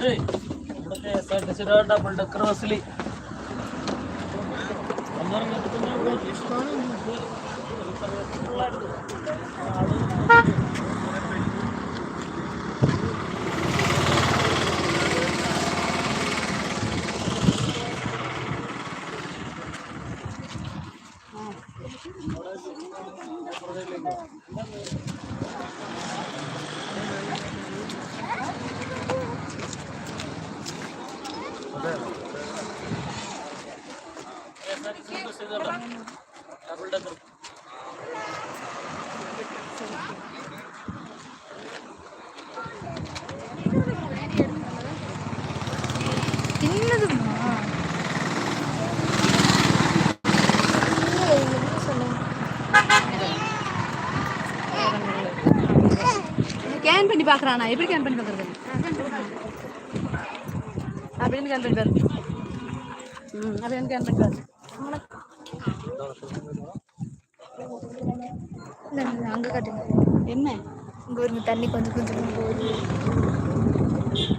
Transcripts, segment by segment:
നമ്മുടെ K S R T C double decker ബസ്സിൽ can பண்ணி பார்க்குறானா எப்படி கேன் பண்ணி பார்க்குறது அப்படின்னு கேன் பண்ணி பாரு ம் அப்படின்னு கேன் பண்ணி பாரு அங்க காட்டுங்க என்ன இங்க ஒரு தண்ணி கொஞ்சம் கொஞ்சம் போகுது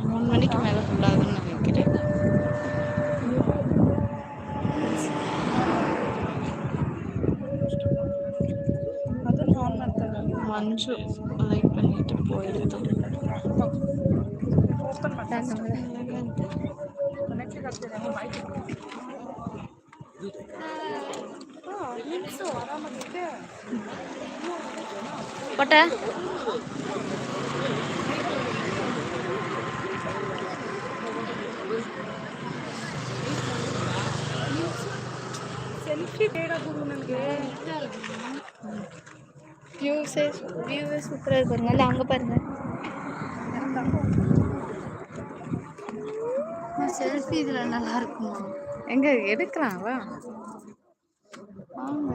மூணு மணிக்கு மேலே ஃபுல்லாகுதுன்னு நான் நினைக்கிறேன் மஞ்சு லைக் பண்ணிட்டு போயிடுது போட்ட வியூஸே வியூவே சூப்பராக இருக்கு பாருங்க இல்லை அங்கே பாருங்க செல்ஃபி இதில் நல்லா இருக்குமா? எங்க எடுக்கலாம் வா வாங்க.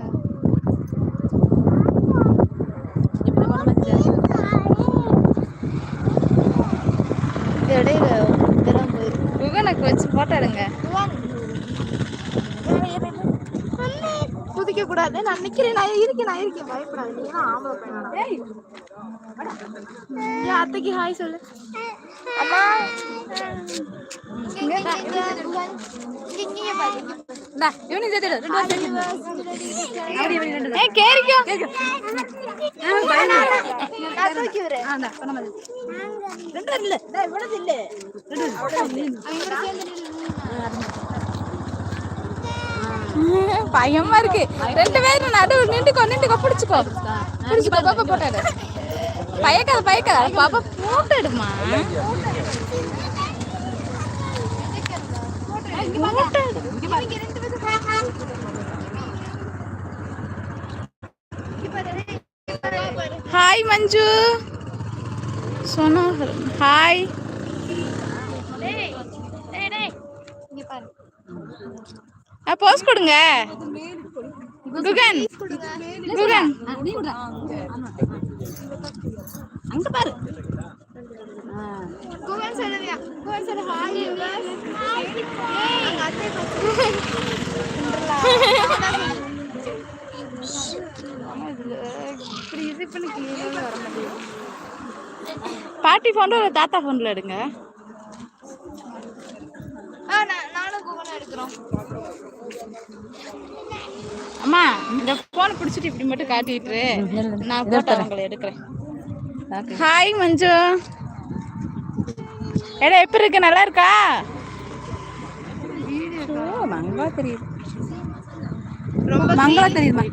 இடையில இதெல்லாம் போயிருக்கு குகனுக்கு வச்சு போட்டோ எடுங்க. குதிக்க கூடாது நான் நிக்கிறேன் நான் இருக்கேன் நான் இருக்கேன் பயப்படாது நீ தான் ஆம்பளை பையனா என் அத்தைக்கு ஹாய் சொல்லு அம்மா இங்க இந்தா, இவனையும் சேர்த்து எடு. ரெண்டு பேரும் சேர்த்து அப்படி இப்படி ரெண்டு பேரும். ஏய் கேரிக்கோ ஆ, பயமா. நான் தூக்கி வரேன் ஆ, இந்தா, பண்ண மாதிரி. ரெண்டு பேரும் இல்ல. இந்தா, இவ்வளவு இல்ல. ரெண்டு பேரும். பயமா இருக்கு. ரெண்டு பேரும் நடுவு நின்றுக்கோ நின்றுக்கோ பிடிச்சுக்கோ. பிடிச்சுக்கோ பாப்பா போட்டோ பயக்காத பயக்காத. பாப்பா போட்டாடுமா ஹாய் மஞ்சு. சோனா ஹாய் இங்க பாரு. போஸ் கொடுங்க. குகன். குகன். அங்க பாரு. குகன் சொல்லுவியா குகன் சொல்லு ஹாய் ஹாய் இப்படி இது பண்ணி வர முடியும் பாட்டி ஃபோன்ல ஒரு தாத்தா ஃபோனில் எடுங்க. ஆ நான் நானும் குகனாக எடுக்கிறோம். அம்மா இந்த போன் பிடிச்சிட்டு இப்படி மட்டும் காட்டிட்டு நான் போட்டோ உங்களை எடுக்கிறேன். ஹாய் மஞ்சு. ஏடா எப்படி இருக்கு? நல்லா இருக்கா? மங்களா தெரியுது. மங்களா தெரியுமா?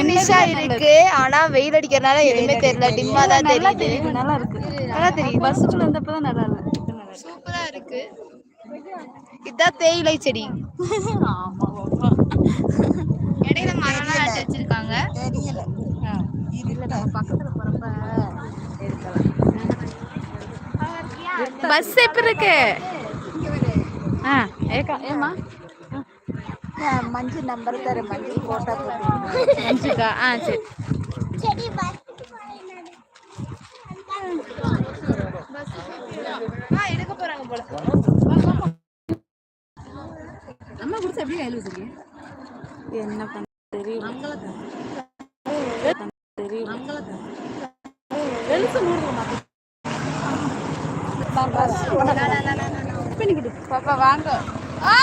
எனிஷா இருக்கு. ஆனா வெயில் அடிக்கிறதுனால எதுவுமே தெரியல. டிம்மா தான் தெரியுது. நல்லா இருக்கு. நல்லா தெரியுது. பஸ்ஸுக்குள்ள இருந்தப்ப தான் நல்லா இருக்கு. சூப்பரா இருக்கு. இதான் தேயிலை செடி. இடையில மரம்லாம் நட்டு வச்சிருக்காங்க. தெரியல. பக்கத்துல போறப்ப பஸ் எப்படி இருக்கு? ஆ ஏக்கா ஏமா மஞ்சு நம்பர் தர மஞ்சு போட்டா மஞ்சுக்கா? ஆ சரி. ஆ எடுக்க போறாங்க போல. அம்மா குடிச்சு எப்படி கையில் வச்சிருக்கீங்க என்ன பண்ண தெரியும் தெரியும் மூடுவோம் பாப்பா வாங்க. ஆ!